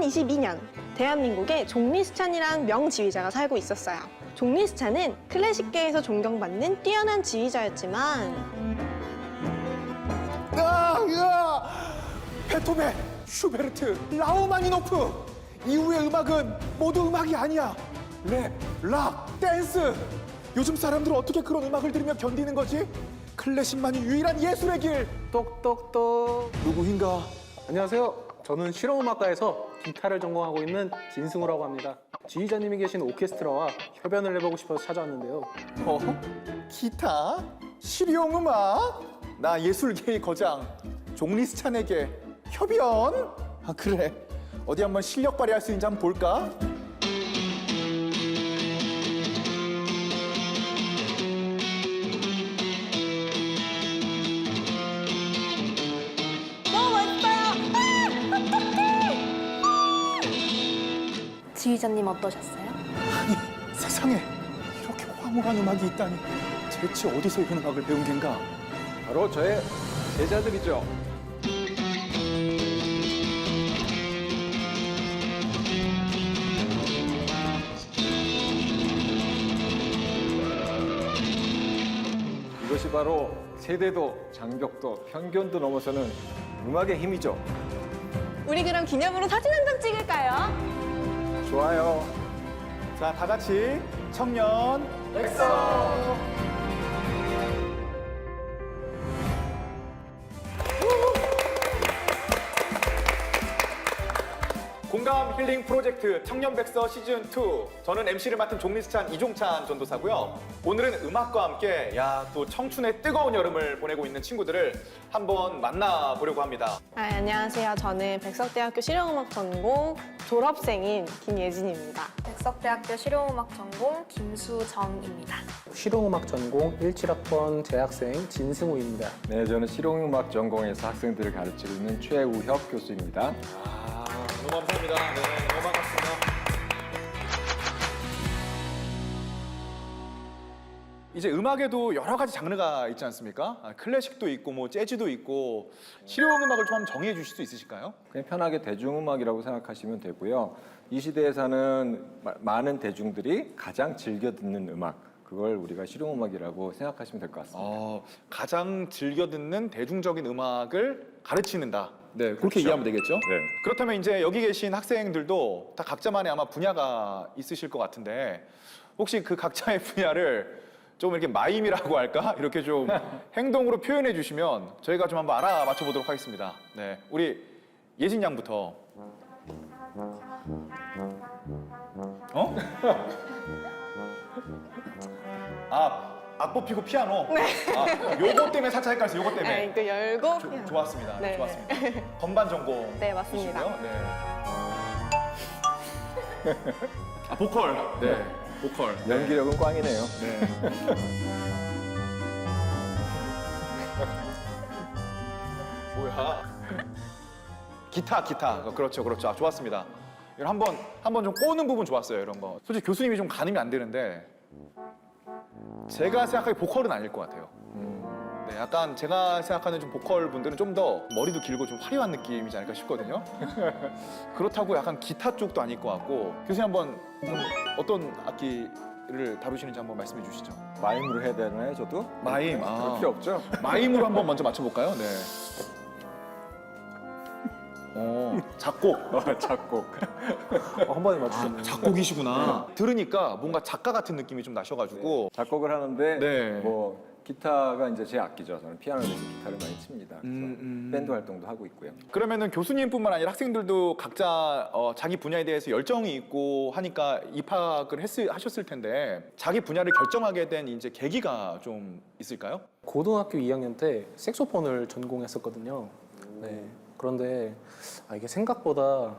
2022년 대한민국에 종리스찬이라는 명지휘자가 살고 있었어요. 종리스찬은 클래식계에서 존경받는 뛰어난 지휘자였지만 아, 으아! 베토벤, 슈베르트, 라우마니노프 이후의 음악은 모두 음악이 아니야. 랩, 락, 댄스. 요즘 사람들은 어떻게 그런 음악을 들으며 견디는 거지? 클래식만이 유일한 예술의 길. 똑똑똑. 누구인가? 안녕하세요. 저는 실용음악과에서 기타를 전공하고 있는 진승우라고 합니다. 지휘자님이 계신 오케스트라와 협연을 해보고 싶어서 찾아왔는데요. 어? 기타? 실용음악? 나 예술계의 거장 종리스찬에게 협연? 아 그래 어디 한번 실력 발휘할 수 있는지 한번 볼까? 지휘자님 어떠셨어요? 아니 세상에 이렇게 황홀한 음악이 있다니 대체 어디서 이런 음악을 배운 겐가? 바로 저의 제자들이죠. 이것이 바로 세대도 장벽도 편견도 넘어서는 음악의 힘이죠. 우리 그럼 기념으로 사진 한 장 찍을까요? 좋아요. 자 다 같이 청년 백서 공감 힐링 프로젝트 청년 백서 시즌 2 저는 MC를 맡은 종리스찬 이종찬 전도사고요. 오늘은 음악과 함께 야 또 청춘의 뜨거운 여름을 보내고 있는 친구들을 한번 만나보려고 합니다. 아, 안녕하세요. 저는 백석대학교 실용음악 전공 졸업생인 김예진입니다. 백석대학교 실용음악 전공 김수정입니다. 실용음악 전공 17학번 재학생 진승우입니다. 네, 저는 실용음악 전공에서 학생들을 가르치고 있는 최우혁 교수입니다. 아, 너무 감사합니다. 네, 너무 반갑습니다. 이제 음악에도 여러 가지 장르가 있지 않습니까? 아, 클래식도 있고 뭐 재즈도 있고 실용 음악을 좀 한번 정의해 주실 수 있으실까요? 그냥 편하게 대중음악이라고 생각하시면 되고요. 이 시대에서는 마- 많은 대중들이 가장 즐겨 듣는 음악, 그걸 우리가 실용음악이라고 생각하시면 될 것 같습니다. 어, 가장 즐겨 듣는 대중적인 음악을 가르치는다. 네, 그렇게 그렇죠. 이해하면 되겠죠? 네. 그렇다면 이제 여기 계신 학생들도 다 각자만의 아마 분야가 있으실 것 같은데 혹시 그 각자의 분야를 좀 이렇게 마임이라고 할까? 이렇게 좀 행동으로 표현해 주시면 저희가 좀 한번 알아맞혀 보도록 하겠습니다. 네. 우리 예진 양부터. 어? 아, 악보 피고 피아노. 아, 요거 때문에 살짝 헷갈렸어요. 요거 때문에. 네, 이거 열고 조- 좋았습니다. 네, 네. 좋았습니다. 건반 전공. 네, 맞습니다. 네. 아, 보컬. 네. 보컬. 연기력은 꽝이네요. 네. 뭐야? 기타, 기타. 그렇죠, 그렇죠. 아, 좋았습니다. 이런 한번 한번 좀 꼬는 부분 좋았어요. 이런 거. 솔직히 교수님이 좀 가늠이 안 되는데 제가 생각하기 보컬은 아닐 것 같아요. 네, 약간 제가 생각하는 좀 보컬 분들은 좀 더 머리도 길고 좀 화려한 느낌이지 않을까 싶거든요. 그렇다고 약간 기타 쪽도 아닐 것 같고 교수님 한번 좀 어떤 악기를 다루시는지 한번 말씀해 주시죠. 마임으로 해야 되나요, 저도? 마임. 그럴 아. 필요 없죠? 마임으로 한번 먼저 맞춰볼까요? 네. 어, 작곡. 어, 작곡. 어, 한 번에 맞추셨네요. 작곡이시구나. 들으니까 뭔가 작가 같은 느낌이 좀 나셔가지고. 작곡을 하는데 네. 뭐 기타가 이제 제 악기죠. 저는 피아노 대신 기타를 많이 칩니다. 그래서 음, 음. 밴드 활동도 하고 있고요. 그러면은 교수님뿐만 아니라 학생들도 각자 어, 자기 분야에 대해서 열정이 있고 하니까 입학을 했을, 하셨을 텐데 자기 분야를 결정하게 된 이제 계기가 좀 있을까요? 고등학교 2학년 때 색소폰을 전공했었거든요. 네. 그런데 아, 이게 생각보다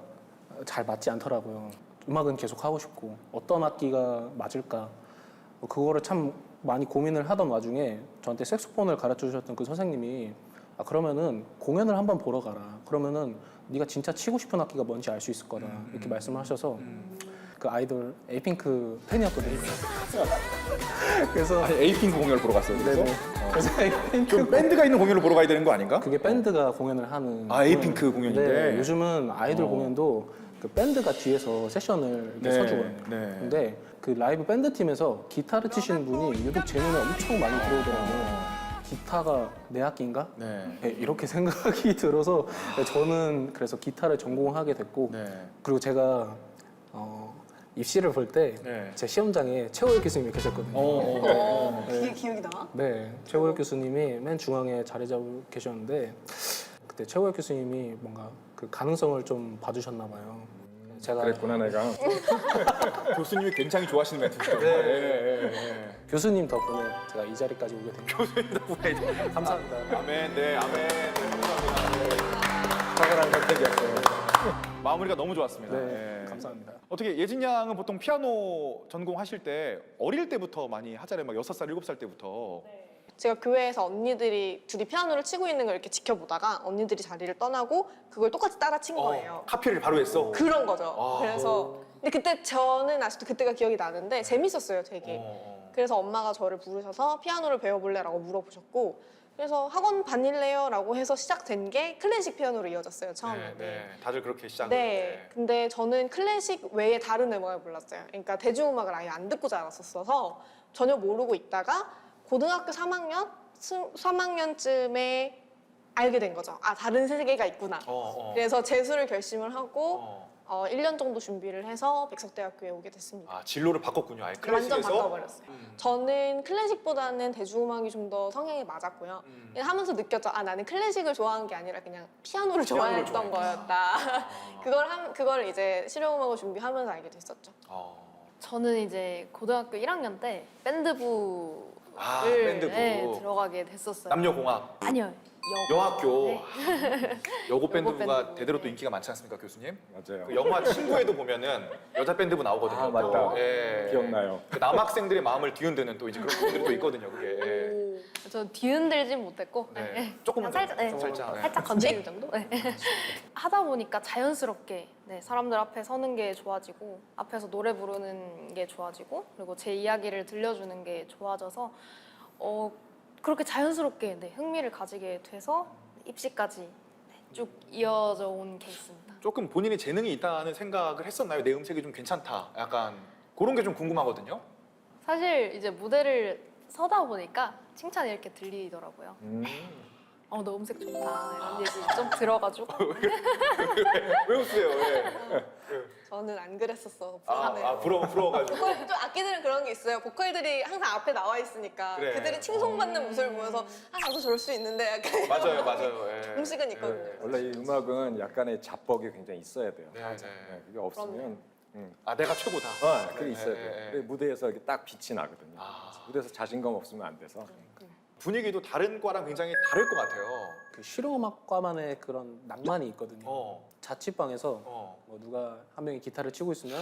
잘 맞지 않더라고요. 음악은 계속 하고 싶고 어떤 악기가 맞을까 뭐 그거를 참 많이 고민을 하던 와중에 저한테 색소폰을 가르쳐 주셨던 그 선생님이 아 그러면은 공연을 한번 보러 가라. 그러면은 네가 진짜 치고 싶은 악기가 뭔지 알 수 있을 거다. 이렇게 말씀을 하셔서 그 아이돌 에이핑크 팬이었거든요. 그래서 에이핑크 공연을 보러 갔어요. 그래서 네네. 그래서 에이핑크 좀 밴드가 있는 공연을 보러 가야 되는 거 아닌가? 그게 밴드가 공연을 하는 아, 에이핑크 공연인데? 네, 요즘은 아이돌 어. 공연도 그 밴드가 뒤에서 세션을 이렇게 네, 서주거든요. 네. 근데 그 라이브 밴드 팀에서 기타를 치시는 분이 유독 제 눈에 엄청 많이 들어오더라고요. 기타가 내 악기인가? 네. 네, 이렇게 생각이 들어서 저는 그래서 기타를 전공하게 됐고 네. 그리고 제가 어, 입시를 볼 때 제 네. 시험장에 최호혁 교수님이 계셨거든요. 어, 어. 그게 기억이 나? 네, 최호혁 교수님이 맨 중앙에 자리 잡고 계셨는데 그때 최호혁 교수님이 뭔가 그 가능성을 좀 봐주셨나 봐요. 제가 그랬구나 내가. 교수님이 굉장히 좋아하시는 멘트죠. 네. 네. 네. 교수님 덕분에 제가 이 자리까지 오게 된 거예요. 감사합니다. 아멘. 네. 아멘. 네. 감사합니다. 탁월한 선택이었어요. 마무리가 너무 좋았습니다. 네, 네. 감사합니다. 어떻게 예진 양은 보통 피아노 전공하실 때 어릴 때부터 많이 하잖아요. 막 여섯 살, 일곱 살 때부터. 제가 교회에서 언니들이 둘이 피아노를 치고 있는 걸 이렇게 지켜보다가 언니들이 자리를 떠나고 그걸 똑같이 따라 친 거예요. 어, 카피를 바로 했어. 그런 거죠. 아. 그래서 근데 그때 저는 아직도 그때가 기억이 나는데 재밌었어요, 되게. 어. 그래서 엄마가 저를 부르셔서 피아노를 배워볼래라고 물어보셨고 그래서 학원 다닐래요 라고 해서 시작된 게 클래식 피아노로 이어졌어요 처음에. 네, 네. 다들 그렇게 시작을. 네. 근데 저는 클래식 외에 다른 음악을 몰랐어요. 그러니까 대중음악을 아예 안 듣고 자랐었어서 전혀 모르고 있다가 고등학교 3학년, 3학년쯤에 알게 된 거죠. 아, 다른 세계가 있구나. 어, 어. 그래서 재수를 결심을 하고 어. 어, 1년 정도 준비를 해서 백석대학교에 오게 됐습니다. 아 진로를 바꿨군요. 아예 완전 클래식에서. 바꿔버렸어요. 음. 저는 클래식보다는 대중음악이 좀 더 성향이 맞았고요. 음. 하면서 느꼈죠. 아 나는 클래식을 좋아하는 게 아니라 그냥 피아노를 피아노를 좋아했던 좋아했구나. 거였다. 그걸 함, 그걸 이제 실용음악을 준비하면서 알게 됐었죠. 어. 저는 이제 고등학교 1학년 때 밴드부 를 아, 밴드부. 네, 들어가게 됐었어요. 남녀공학. 아니요. 여. 여학교 네. 여고 밴드부가 밴드부. 대대로 또 네. 인기가 많지 않습니까 교수님? 맞아요. 그 영화 친구에도 보면은 여자 밴드부 나오거든요. 아, 맞다. 예. 기억나요. 그 남학생들의 마음을 뒤흔드는 또 이제 그런 분들이 또 있거든요. 그게. 예. 저 뒤흔들진 못했고 네. 네. 조금만 그냥 살짝, 더, 네. 좀 살짝. 네. 살짝 건드리는 정도? 네. 하다 보니까 자연스럽게 네, 사람들 앞에 서는 게 좋아지고 앞에서 노래 부르는 게 좋아지고 그리고 제 이야기를 들려주는 게 좋아져서 어, 그렇게 자연스럽게 네, 흥미를 가지게 돼서 입시까지 네, 쭉 이어져 온 케이스입니다. 조금 본인이 재능이 있다는 생각을 했었나요? 내 음색이 좀 괜찮다. 약간 그런 게 좀 궁금하거든요. 사실 이제 무대를 서다 보니까 칭찬이 이렇게 들리더라고요. 음. 어, 너 음색 좋다 이런 얘기 좀 들어가지고 왜 웃으세요? 왜? 저는 안 그랬었어. 아, 네. 아 부러워 부러워가지고. 보컬 좀 악기들은 그런 게 있어요. 보컬들이 항상 앞에 나와 있으니까 그래. 그들이 칭송받는 모습을 보여서 아 나도 저럴 수 있는데 약간 맞아요, 맞아요. 예. 공식은 있거든요. 네, 원래 이 음악은 약간의 자뻑이 굉장히 있어야 돼요. 네, 네. 네, 그게 없으면 음. 아 내가 최고다. 아, 그게 있어야 네, 돼요. 네, 근데 네. 무대에서 이렇게 딱 빛이 나거든요. 아. 무대에서 자신감 없으면 안 돼서. 분위기도 다른 과랑 굉장히 다를 것 같아요. 그 실용음악과만의 그런 낭만이 있거든요. 어, 자취방에서 어. 뭐 누가 한 명이 기타를 치고 있으면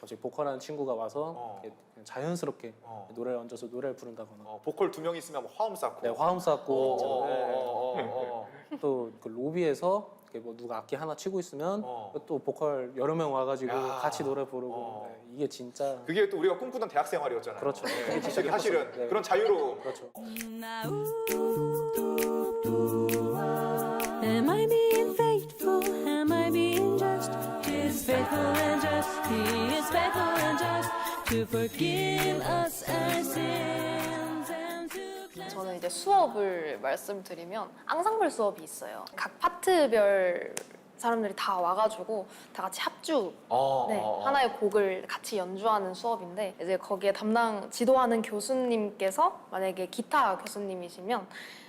갑자기 보컬하는 친구가 와서 어. 이렇게 그냥 자연스럽게 어. 노래를 얹어서 노래를 부른다거나 어, 보컬 두 명 있으면 뭐 화음 쌓고. 네, 화음 어, 쌓고 어, 어, 어, 어, 어. 또그 로비에서 이렇게 뭐 누가 악기 하나 치고 있으면 어. 또 보컬 여러 명 와가지고 야. 같이 노래 부르고 어. 네, 이게 진짜 그게 또 우리가 꿈꾸던 대학 생활이었잖아요. 그렇죠. 네, 그게 진짜 사실은, 네. 그런 자유로움. 그렇죠. Am 저는 이제 수업을 말씀드리면 앙상블 수업이 있어요. 각 파트별 사람들이 다 와가지고 다 같이 합주 어, 네, 어, 어. 하나의 곡을 같이 연주하는 수업인데 이제 거기에 담당 지도하는 교수님께서 만약에 기타 교수님이시면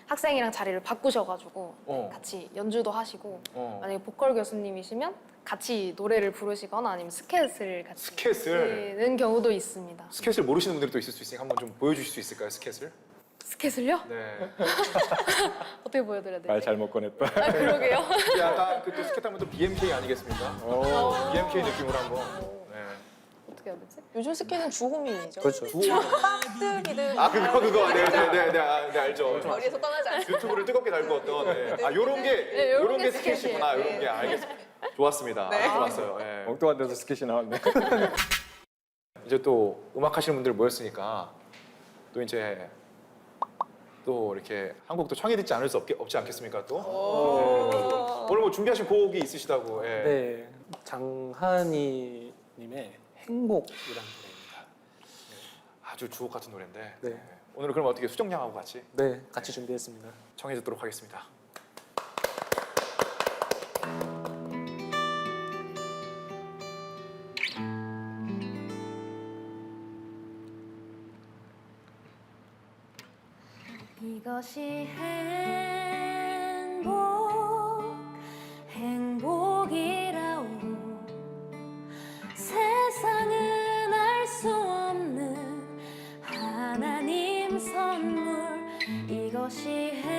학생이랑 자리를 바꾸셔가지고 어. 같이 연주도 하시고 어. 만약에 보컬 교수님이시면 같이 노래를 부르시거나 아니면 스케트를 같이 스케트를? 하는 경우도 있습니다. 스케치를 모르시는 분들이 또 있을 수 있으니까 한번 좀 보여주실 수 있을까요, 스케치를? 스케트요? 네. 어떻게 보여드려야 되지? 말 잘못 꺼냈다. 아, 그러게요. 약간 그또 스케트 하면 또 BMK 아니겠습니까? 오. BMK 느낌으로 한번. 네. 어떻게 해야 되지? 요즘 스케는 주호민이죠. 그렇죠. 빠뜨 비드. 아 그거 그거 네네 네 네 아, 네, 알죠. 머리에서 떠나지 않습니다. 유튜브를 뜨겁게 달구었던 네. 아 요런 게 네, 요런 요런 게 게 스케치구나. 요런 게 알겠습니다. 좋았습니다. 네. 아, 좋았어요. 예. 엉뚱한 데서 스케치 나왔네. 이제 또 음악 하시는 분들 모였으니까 또 이제 또 이렇게 한 곡도 청해 듣지 않을 수 없게, 없지 않겠습니까 또? 네. 오늘 뭐 준비하신 곡이 있으시다고. 예. 네, 장한이 님의 행복이라는 노래입니다. 아주 주옥 같은 노래인데. 네. 예. 오늘 그럼 어떻게 수정양하고 같이 네, 같이 준비했습니다. 청해 듣도록 하겠습니다. 이것이 행복 행복이라오 세상은 알 수 없는 하나님 선물. 이것이 행복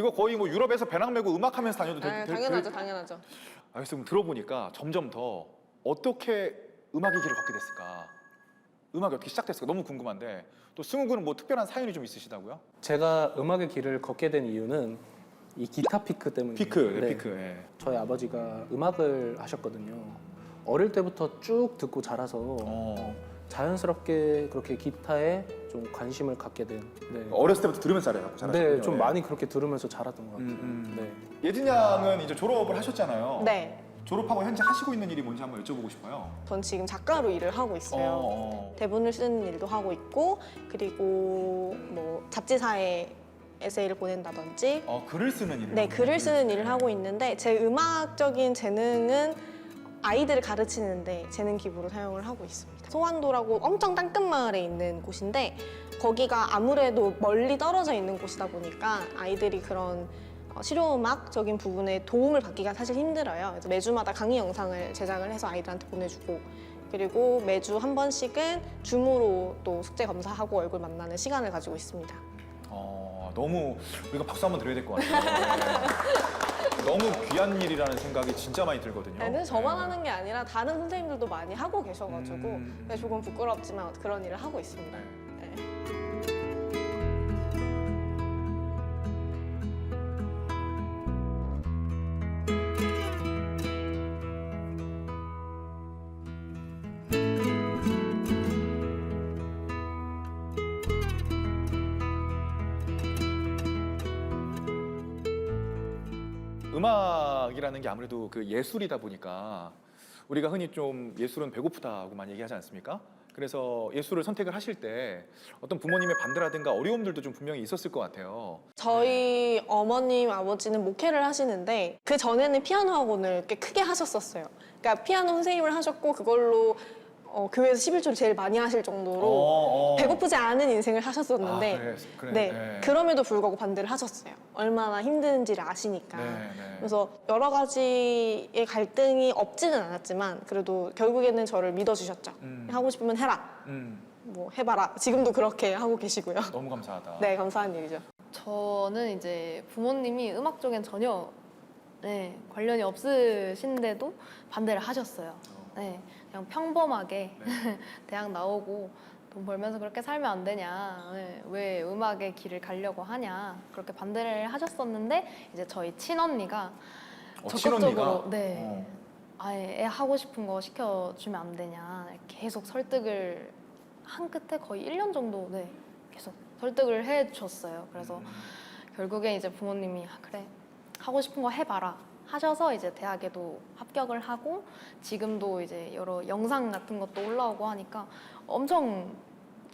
이거 거의 뭐 유럽에서 배낭 메고 음악하면서 다녀도 될, 네, 될- 당연하죠, 될- 당연하죠. 아, 그래서 들어보니까 점점 더 어떻게 음악의 길을 걷게 됐을까? 음악이 어떻게 시작됐을까? 너무 궁금한데 또 승우 군은 뭐 특별한 사연이 좀 있으시다고요? 제가 음악의 길을 걷게 된 이유는 이 기타 피크 때문이에요. 피크, 네, 네. 피크. 예. 저희 아버지가 음악을 하셨거든요. 어릴 때부터 쭉 듣고 자라서 어. 자연스럽게 그렇게 기타에 좀 관심을 갖게 된. 네. 어렸을 때부터 들으면서 자라요. 네, 좀 많이 그렇게 들으면서 자랐던 것 같아요. 음, 음. 네. 예진 양은 이제 졸업을 하셨잖아요. 네, 졸업하고 현재 하시고 있는 일이 뭔지 한번 여쭤보고 싶어요. 전 지금 작가로 일을 하고 있어요. 어, 어. 대본을 쓰는 일도 하고 있고 그리고 뭐 잡지사에 에세이를 보낸다든지 어, 글을 쓰는 일을. 네 하는 글을? 쓰는 일을 하고 있는데 제 음악적인 재능은 아이들을 가르치는데 재능 기부로 사용을 하고 있습니다. 소환도라고 엄청 땅끝 마을에 있는 곳인데 거기가 아무래도 멀리 떨어져 있는 곳이다 보니까 아이들이 그런 어, 실용음악적인 부분에 도움을 받기가 사실 힘들어요. 그래서 매주마다 강의 영상을 제작을 해서 아이들한테 보내주고 그리고 매주 한 번씩은 줌으로 또 숙제 검사하고 얼굴 만나는 시간을 가지고 있습니다. 어, 너무 우리가 박수 한번 드려야 될 것 같아요. 네. 너무 귀한 일이라는 생각이 진짜 많이 들거든요. 네, 근데 저만 네. 하는 게 아니라 다른 선생님들도 많이 하고 계셔가지고 음. 네, 조금 부끄럽지만 그런 일을 하고 있습니다. 네. 음악이라는 게 아무래도 그 예술이다 보니까 우리가 흔히 좀 예술은 배고프다고 많이 얘기하지 않습니까? 그래서 예술을 선택을 하실 때 어떤 부모님의 반대라든가 어려움들도 좀 분명히 있었을 것 같아요. 저희 어머님, 아버지는 목회를 하시는데 그 전에는 피아노 학원을 꽤 크게 하셨었어요. 그러니까 피아노 선생님을 하셨고 그걸로 어, 교회에서 11조를 제일 많이 하실 정도로 어, 어. 배고프지 않은 인생을 하셨었는데 아, 그래, 그래, 네, 네. 그럼에도 불구하고 반대를 하셨어요. 얼마나 힘든지를 아시니까. 네, 네. 그래서 여러 가지의 갈등이 없지는 않았지만 그래도 결국에는 저를 믿어주셨죠. 음. 하고 싶으면 해라. 음, 뭐 해봐라. 지금도 그렇게 하고 계시고요. 너무 감사하다. 네, 감사한 일이죠. 저는 이제 부모님이 음악 쪽엔 전혀 네, 관련이 없으신데도 반대를 하셨어요. 네, 그냥 평범하게 대학 나오고 돈 벌면서 그렇게 살면 안 되냐, 네, 왜 음악의 길을 가려고 하냐 그렇게 반대를 하셨었는데 이제 저희 친언니가 어, 적극적으로 친언니가? 네, 어. 아예 애 하고 싶은 거 시켜주면 안 되냐 계속 설득을 한 끝에 거의 1년 정도 네, 계속 설득을 해주셨어요. 그래서 음. 결국에 이제 부모님이 아, 그래 하고 싶은 거 해봐라 하셔서 이제 대학에도 합격을 하고 지금도 이제 여러 영상 같은 것도 올라오고 하니까 엄청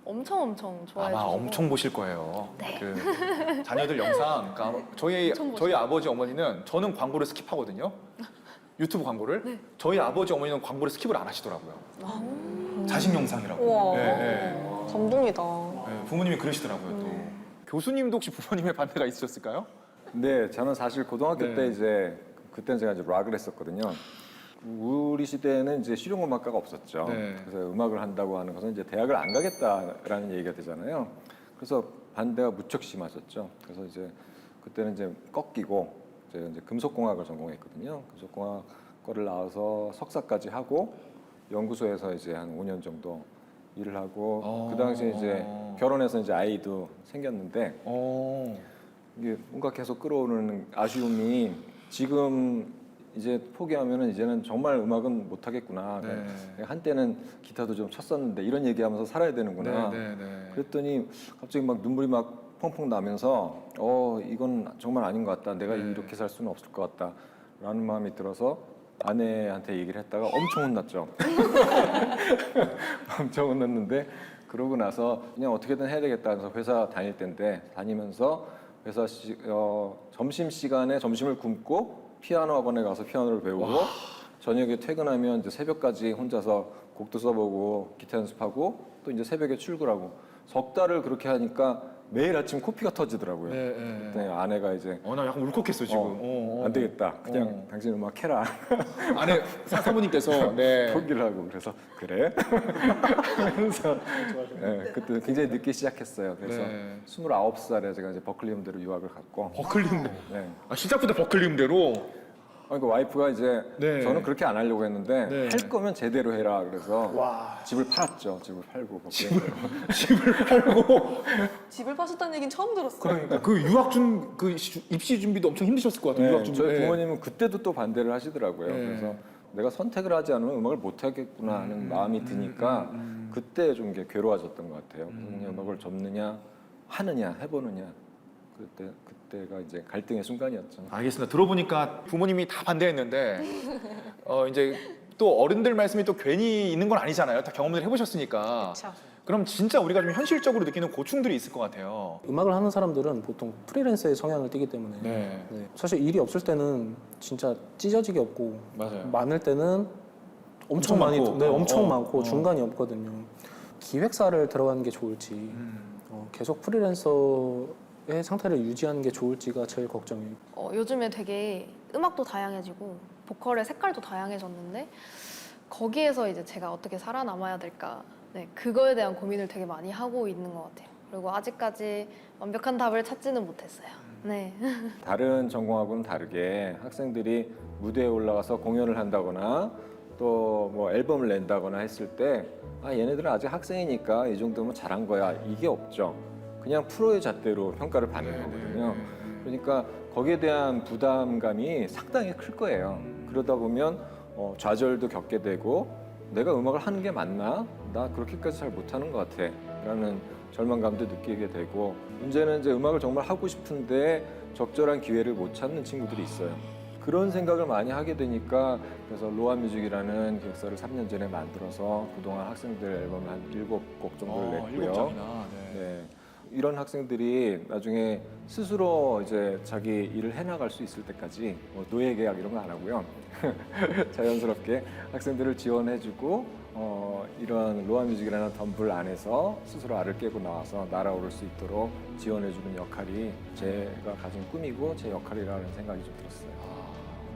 엄청 엄청 좋아해 아마 주시고 엄청 보실 거예요. 네. 그 자녀들 영상. 그러니까 저희 엄청 저희 아버지 어머니는 저는 광고를 스킵하거든요. 유튜브 광고를. 네. 저희 아버지 어머니는 광고를 스킵을 안 하시더라고요. 자식 영상이라고. 우와. 네, 네. 감동이다. 네, 부모님이 그러시더라고요. 또. 교수님도 혹시 부모님의 반대가 있으셨을까요? 네, 저는 사실 고등학교 네. 때 이제 그때는 제가 이제 락을 했었거든요. 우리 시대에는 이제 실용 음악과가 없었죠. 네. 그래서 음악을 한다고 하는 것은 이제 대학을 안 가겠다라는 얘기가 되잖아요. 그래서 반대가 무척 심하셨죠. 그래서 이제 그때는 이제 꺾이고 제가 이제 금속공학을 전공했거든요. 금속공학 거를 나와서 석사까지 하고 연구소에서 이제 한 5년 정도 일을 하고 어. 그 당시에 이제 결혼해서 이제 아이도 생겼는데 어. 이게 뭔가 계속 끌어오는 아쉬움이 지금 이제 포기하면은 이제는 정말 음악은 못 하겠구나. 네. 한때는 기타도 좀 쳤었는데 이런 얘기하면서 살아야 되는구나. 네, 네, 네. 그랬더니 갑자기 막 눈물이 막 펑펑 나면서 어 이건 정말 아닌 것 같다. 내가 네. 이렇게 살 수는 없을 것 같다라는 마음이 들어서 아내한테 얘기를 했다가 엄청 혼났죠. 엄청 혼났는데 그러고 나서 그냥 어떻게든 해야 되겠다 해서 회사 다닐 때인데 다니면서 회사 시, 어, 점심 시간에 점심을 굶고 피아노 학원에 가서 피아노를 배우고 저녁에 퇴근하면 이제 새벽까지 혼자서 곡도 써보고 기타 연습하고 또 이제 새벽에 출근하고. 석 달을 그렇게 하니까 매일 아침 코피가 터지더라고요. 네, 네. 그때 아내가 이제 어, 나 약간 울컥했어 지금. 어, 어, 어. 안 되겠다. 그냥 어. 당신 음악 해라. 아내 사- 사모님께서 네. 포기를 하고 그래서 그래. 그래서 네, 그때 굉장히 늦게 시작했어요. 그래서 네. 29살에 제가 이제 버클리 음대로 유학을 갔고 버클리 음대. 네. 아, 시작부터 버클리 음대로. 그러니까 와이프가 이제 네. 저는 그렇게 안 하려고 했는데 네. 할 거면 제대로 해라 그래서 집을 팔았죠. 집을 팔고 버클리 집을 팔고. 집을 파셨다는 얘기는 처음 들었어요. 그러니까 그 유학 준그 입시 준비도 엄청 힘드셨을 것 같아요. 네, 유학 준비. 저희 네. 부모님은 그때도 또 반대를 하시더라고요. 네. 그래서 내가 선택을 하지 않으면 음악을 못 하겠구나 하는 음, 마음이 드니까 그때 좀 이게 괴로워졌던 것 같아요. 그냥 음악을 접느냐 하느냐 해보느냐 그때 그때가 이제 갈등의 순간이었죠. 알겠습니다. 들어보니까 부모님이 다 반대했는데 어 이제 또 어른들 말씀이 또 괜히 있는 건 아니잖아요. 다 경험을 해보셨으니까. 그쵸. 그럼 진짜 우리가 좀 현실적으로 느끼는 고충들이 있을 것 같아요. 음악을 하는 사람들은 보통 프리랜서의 성향을 띠기 때문에 네. 네. 사실 일이 없을 때는 진짜 찢어지게 없고 맞아요. 많을 때는 엄청, 엄청 많이 많고. 네, 어, 엄청 어, 많고 어. 중간이 없거든요. 기획사를 들어가는 게 좋을지 음. 어, 계속 프리랜서 의 상태를 유지하는 게 좋을지가 제일 걱정이에요. 어, 요즘에 되게 음악도 다양해지고 보컬의 색깔도 다양해졌는데 거기에서 이제 제가 어떻게 살아남아야 될까 네, 그거에 대한 고민을 되게 많이 하고 있는 것 같아요. 그리고 아직까지 완벽한 답을 찾지는 못했어요. 네. 다른 전공하고는 다르게 학생들이 무대에 올라가서 공연을 한다거나 또 뭐 앨범을 낸다거나 했을 때 아, 얘네들은 아직 학생이니까 이 정도면 잘한 거야 이게 없죠. 그냥 프로의 잣대로 평가를 받는 네, 거거든요. 그러니까 거기에 대한 부담감이 상당히 클 거예요. 그러다 보면 어, 좌절도 겪게 되고 내가 음악을 하는 게 맞나? 나 그렇게까지 잘 못하는 것 같아. 라는 절망감도 느끼게 되고 문제는 이제 음악을 정말 하고 싶은데 적절한 기회를 못 찾는 친구들이 있어요. 그런 생각을 많이 하게 되니까 그래서 로아뮤직이라는 기획사를 3년 전에 만들어서 그동안 학생들 앨범을 한 7곡 정도를 어, 냈고요. 장이나. 네. 네. 이런 학생들이 나중에 스스로 이제 자기 일을 해나갈 수 있을 때까지 뭐 노예 계약 이런 거 안 하고요. 자연스럽게 학생들을 지원해주고 어, 이런 로아뮤직이라는 덤불 안에서 스스로 알을 깨고 나와서 날아오를 수 있도록 지원해주는 역할이 제가 가진 꿈이고 제 역할이라는 생각이 좀 들었어요.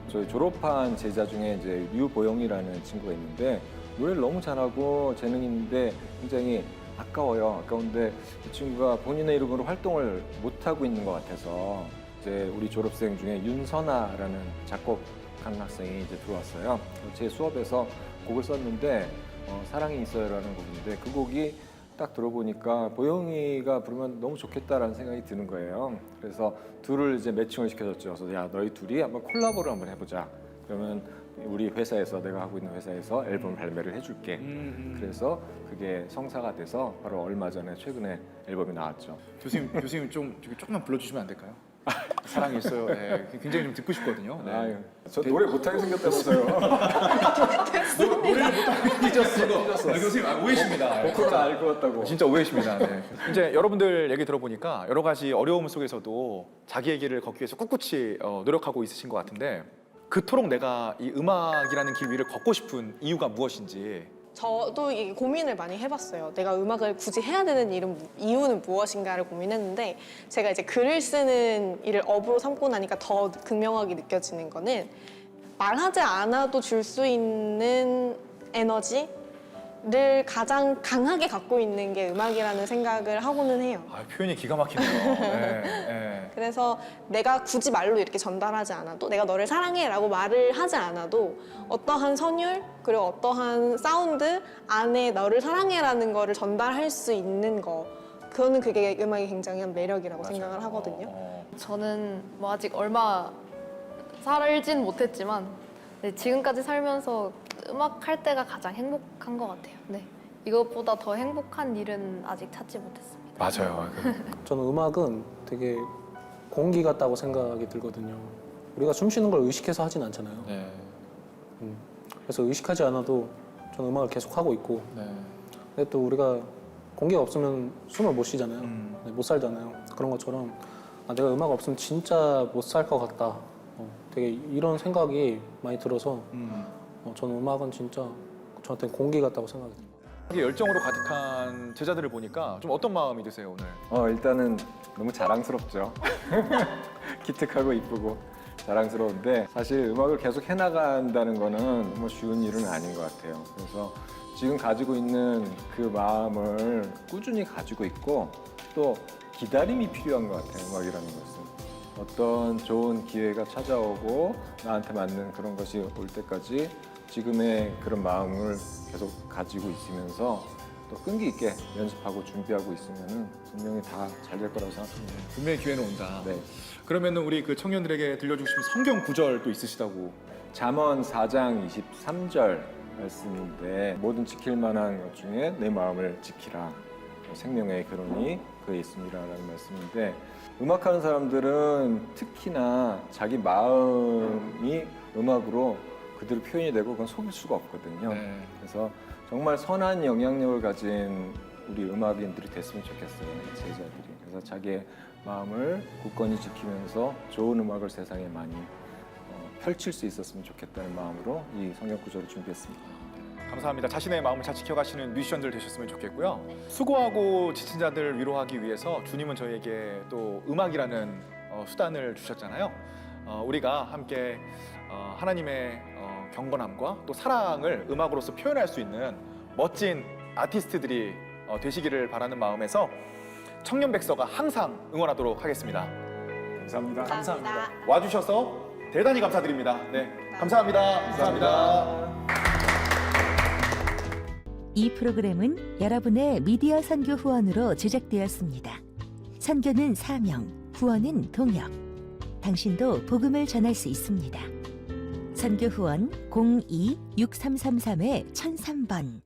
저희 졸업한 제자 중에 이제 류보영이라는 친구가 있는데 노래를 너무 잘하고 재능 있는데 굉장히 아까워요. 아까운데 이 친구가 본인의 이름으로 활동을 못 하고 있는 것 같아서 이제 우리 졸업생 중에 윤선아라는 작곡하는 학생이 이제 들어왔어요. 제 수업에서 곡을 썼는데 어, 사랑이 있어요라는 곡인데 그 곡이 딱 들어보니까 보영이가 부르면 너무 좋겠다라는 생각이 드는 거예요. 그래서 둘을 이제 매칭을 시켜줬죠. 그래서 야 너희 둘이 한번 콜라보를 한번 해보자. 그러면 우리 회사에서 내가 하고 있는 회사에서 앨범 발매를 해줄게. 음, 음. 그래서 그게 성사가 돼서 바로 얼마 전에 최근에 앨범이 나왔죠. 교수님, 교수님 좀 저기 조금만 불러주시면 안 될까요? 사랑이 있어요. 네, 굉장히 좀 듣고 싶거든요. 네. 아유, 저 노래 못하게 생겼다면서요. 삐졌어. 아, 교수님 아, 오해십니다. 보컬은 알것 같다고. 진짜 오해십니다. 네. 이제 여러분들 얘기 들어보니까 여러 가지 어려움 속에서도 자기의 길을 걷기 위해서 꿋꿋이 어, 노력하고 있으신 것 같은데 그토록 내가 이 음악이라는 길 위를 걷고 싶은 이유가 무엇인지 저도 이 고민을 많이 해봤어요. 내가 음악을 굳이 해야 되는 일은 무- 이유는 무엇인가를 고민했는데 제가 이제 글을 쓰는 일을 업으로 삼고 나니까 더 극명하게 느껴지는 거는 말하지 않아도 줄 수 있는 에너지 를 가장 강하게 갖고 있는 게 음악이라는 생각을 하고는 해요. 아, 표현이 기가 막히네요. 네, 네. 그래서 내가 굳이 말로 이렇게 전달하지 않아도 내가 너를 사랑해라고 말을 하지 않아도 어떠한 선율 그리고 어떠한 사운드 안에 너를 사랑해라는 거를 전달할 수 있는 거 그거는 그게 음악의 굉장한 매력이라고 맞아요. 생각을 하거든요. 어, 저는 뭐 아직 얼마 살진 못했지만 네, 지금까지 살면서 음악 할 때가 가장 행복한 것 같아요. 네. 이것보다 더 행복한 일은 아직 찾지 못했습니다. 맞아요. 저는 음악은 되게 공기 같다고 생각이 들거든요. 우리가 숨 쉬는 걸 의식해서 하진 않잖아요. 네, 음. 그래서 의식하지 않아도 저는 음악을 계속 하고 있고 네. 근데 또 우리가 공기가 없으면 숨을 못 쉬잖아요. 음. 네, 못 살잖아요. 그런 것처럼 아, 내가 음악 없으면 진짜 못 살 것 같다. 어, 되게 이런 생각이 많이 들어서 음. 어, 저는 음악은 진짜 저한테 공기 같다고 생각이 듭니다. 이게 열정으로 가득한 제자들을 보니까 좀 어떤 마음이 드세요 오늘? 어, 일단은 너무 자랑스럽죠. 기특하고 이쁘고 자랑스러운데 사실 음악을 계속 해나간다는 거는 뭐 쉬운 일은 아닌 것 같아요. 그래서 지금 가지고 있는 그 마음을 꾸준히 가지고 있고 또 기다림이 필요한 것 같아요. 음악이라는 것은. 어떤 좋은 기회가 찾아오고 나한테 맞는 그런 것이 올 때까지 지금의 그런 마음을 계속 가지고 있으면서 또 끈기 있게 연습하고 준비하고 있으면은 분명히 다 잘 될 거라고 생각합니다. 분명히 기회는 온다. 네. 그러면 우리 그 청년들에게 들려주고 싶은 성경 구절 또 있으시다고? 잠언 4장 23절 말씀인데 모든 지킬 만한 것 중에 내 마음을 지키라. 생명의 결혼이 그에 있습니다라는 말씀인데 음악하는 사람들은 특히나 자기 마음이 음악으로 그대로 표현이 되고 그건 속일 수가 없거든요. 네. 그래서 정말 선한 영향력을 가진 우리 음악인들이 됐으면 좋겠어요. 제자들이. 그래서 자기의 마음을 굳건히 지키면서 좋은 음악을 세상에 많이 어, 펼칠 수 있었으면 좋겠다는 마음으로 이 성경 구절을 준비했습니다. 감사합니다. 자신의 마음을 잘 지켜가시는 뮤지션들 되셨으면 좋겠고요. 수고하고 지친 자들을 위로하기 위해서 주님은 저희에게 또 음악이라는 어, 수단을 주셨잖아요. 어, 우리가 함께 어, 하나님의 어, 경건함과 또 사랑을 음악으로서 표현할 수 있는 멋진 아티스트들이 어, 되시기를 바라는 마음에서 청년 백서가 항상 응원하도록 하겠습니다. 감사합니다. 감사합니다. 와주셔서 대단히 감사드립니다. 네, 감사합니다. 감사합니다. 이 프로그램은 여러분의 미디어 선교 후원으로 제작되었습니다. 선교는 사명, 후원은 동역. 당신도 복음을 전할 수 있습니다. 선교 후원 02-6333-1003번